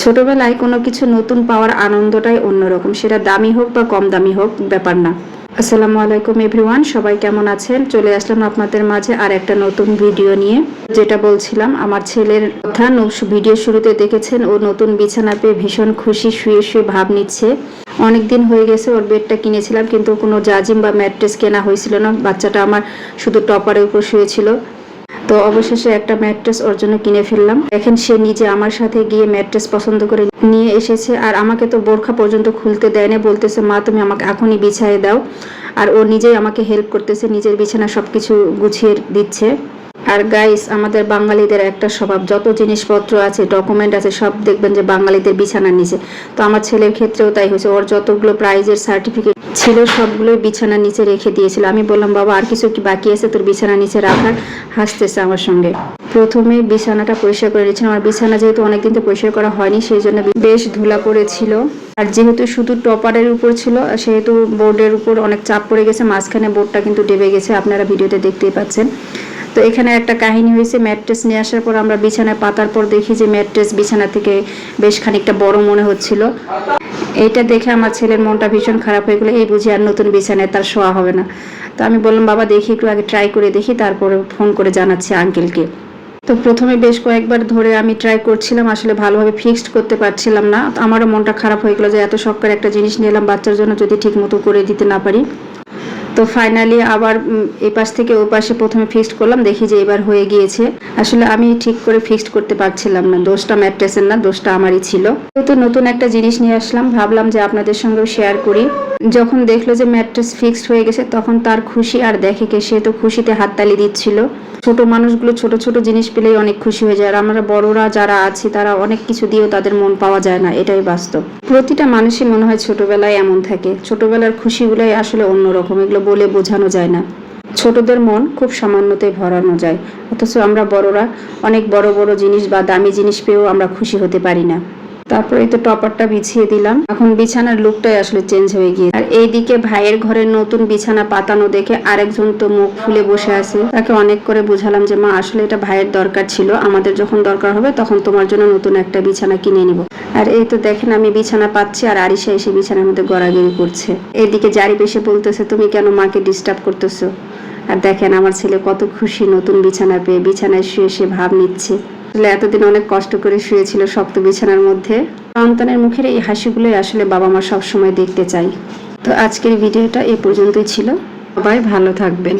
ছোটবেলায় কোনো কিছু নতুন পাওয়ার আনন্দটাই অন্যরকম। সেটা দামি হোক বা কম দামি হোক, ব্যাপার না। আসসালামু আলাইকুম এভরিওয়ান, সবাই কেমন আছেন? চলে আসলাম আপনাদের মাঝে আর একটা নতুন ভিডিও নিয়ে। যেটা বলছিলাম, আমার ছেলের কথা ভিডিও শুরুতে দেখেছেন, ও নতুন বিছানা পেয়ে ভীষণ খুশি, শুয়ে শুয়ে ভাব নিচ্ছে। অনেক দিন হয়ে গেছে, ওর বেডটা কিনেছিলাম, কিন্তু কোনো জাজিম বা ম্যাট্রেস কেনা হয়েছিল না। বাচ্চাটা আমার শুধু টপারের উপর শুয়েছিল। তো অবশেষে একটা ম্যাট্রেস ওর জন্য কিনে ফেললাম। এখন সে নিজে আমার সাথে গিয়ে ম্যাট্রেস পছন্দ করে নিয়ে এসেছে। আর আমাকে তো বোরখা পর্যন্ত খুলতে দেয় না, বলতেছে, মা, তুমি আমাকে এখনই বিছায় দাও। আর ও নিজেই আমাকে হেল্প করতেছে, নিজের বিছানা সবকিছু গুছিয়ে দিচ্ছে। আর গাইস আমাদের বাঙালিদের একটা স্বভাব, যত জিনিসপত্র আছে ডকুমেন্ট আছে, সব দেখবেন যে বাঙালিদের বিছানার নিচে। তো আমার ছেলের ক্ষেত্রেও তাই হয়েছে, ওর যতগুলো প্রাইজের সার্টিফিকেট ছিল, সবগুলোই বিছানার নিচে রেখে দিয়েছিল। আমি বললাম, বাবা, আর কিছু কি বাকি আছে তোর বিছানার নিচে রাখার? হাসতেছে আমার সঙ্গে। প্রথমে বিছানাটা পরিষ্কার করে নিয়েছিলাম। আমার বিছানা যেহেতু অনেকদিন তো পরিষ্কার করা হয়নি, সেই জন্য বেশ ধুলা পড়েছিল। আর যেহেতু শুধু টপারের উপর ছিল, সেহেতু বোর্ডের উপর অনেক চাপ পড়ে গেছে, মাঝখানে বোর্ডটা কিন্তু ডেবে গেছে, আপনারা ভিডিওতে দেখতেই পাচ্ছেন। তো এখানে একটা কাহিনী হয়েছে ম্যাট্রেস নিয়ে আসার পর আমরা বিছানায় পাতার পর দেখি যে ম্যাট্রেস বিছানা থেকে বেশ খানিকটা বড় মনে হচ্ছিল। এইটা দেখে আমার ছেলের মনটা ভীষণ খারাপ হয়ে গেলো, এই বুঝি আর নতুন বিছানায় তার শোয়া হবে না। তো আমি বললাম, বাবা, দেখি একটু আগে ট্রাই করে দেখি, তারপরে ফোন করে জানাচ্ছি আঙ্কেলকে তো প্রথমে বেশ কয়েকবার ধরে আমি ট্রাই করছিলাম, আসলে ভালোভাবে ফিক্সড করতে পারছিলাম না। আমারও মনটা খারাপ হয়ে গেলো যে এত শখ একটা জিনিস নিয়ে এলাম, বাচ্চার জন্য যদি ঠিক মতো করে দিতে না পারি। তো ফাইনালি আবার এই পাশ থেকে ওই পাশে প্রথমে ফিক্সড করলাম, দেখি যে এবার হয়ে গিয়েছে। আসলে আমি ঠিক করে ফিক্সড করতে পারছিলাম না, দোষটা ম্যাট্রেসের না, দোষটা আমারই ছিল। তো নতুন একটা জিনিস নিয়ে আসলাম, ভাবলাম যে আপনাদের সঙ্গেও শেয়ার করি। যখন দেখল যে ম্যাট্রেস ফিক্সড হয়ে গেছে, তখন তার খুশি আর দেখে কে, সে তো খুশিতে হাততালি দিচ্ছিল। ছোট মানুষগুলো ছোট ছোট জিনিস পেলেই অনেক খুশি হয়ে যায়, আর আমরা বড়রা যারা আছি, তারা অনেক কিছু দিয়েও তাদের মন পাওয়া যায় না, এটাই বাস্তব। প্রতিটা মানুষই মনে হয় ছোটবেলায় এমন থাকে, ছোটবেলার খুশিগুলোই আসলে অন্যরকম, এগুলো বলে বোঝানো যায় না। ছোটদের মন খুব সামান্যতে ভরানো যায়, অথচ আমরা বড়রা অনেক বড় বড় জিনিস বা দামি জিনিস পেয়েও আমরা খুশি হতে পারি না। তারপরে এই তো টপারটা বিছিয়ে দিলাম। এখন বিছানার লুকটাই আসলে চেঞ্জ হয়ে গিয়ে আর এইদিকে ভাইয়ের ঘরের নতুন বিছানা পাতানো দেখে আরেকজন তো মুখ ফুলে বসে আছে। তাকে অনেক করে বুঝালাম যে, মা, আসলে এটা ভাইয়ের দরকার ছিল। আমাদের যখন দরকার হবে, তখন তোমার জন্য নতুন একটা বিছানা কিনে নিব। আর এই তো দেখেন, আমি বিছানা পাচ্ছি আর আরিশা এসে বিছানার মধ্যে গড়াগড়ি করছে। এইদিকে জারি এসে বলতেছে, তুমি কেন মাকে ডিস্টার্ব করতেছো? আর দেখেন, আমার ছেলে কত খুশি নতুন বিছানা পেয়ে। বিছানায় শুয়ে সে ভাব নিচ্ছে। আসলে এতদিন অনেক কষ্ট করে শুয়েছিল শক্ত বিছানার মধ্যে। সন্তানের মুখের এই হাসিগুলোই আসলে বাবা মা সবসময় দেখতে চাই তো আজকের ভিডিওটা এ পর্যন্তই ছিল। সবাই ভালো থাকবেন।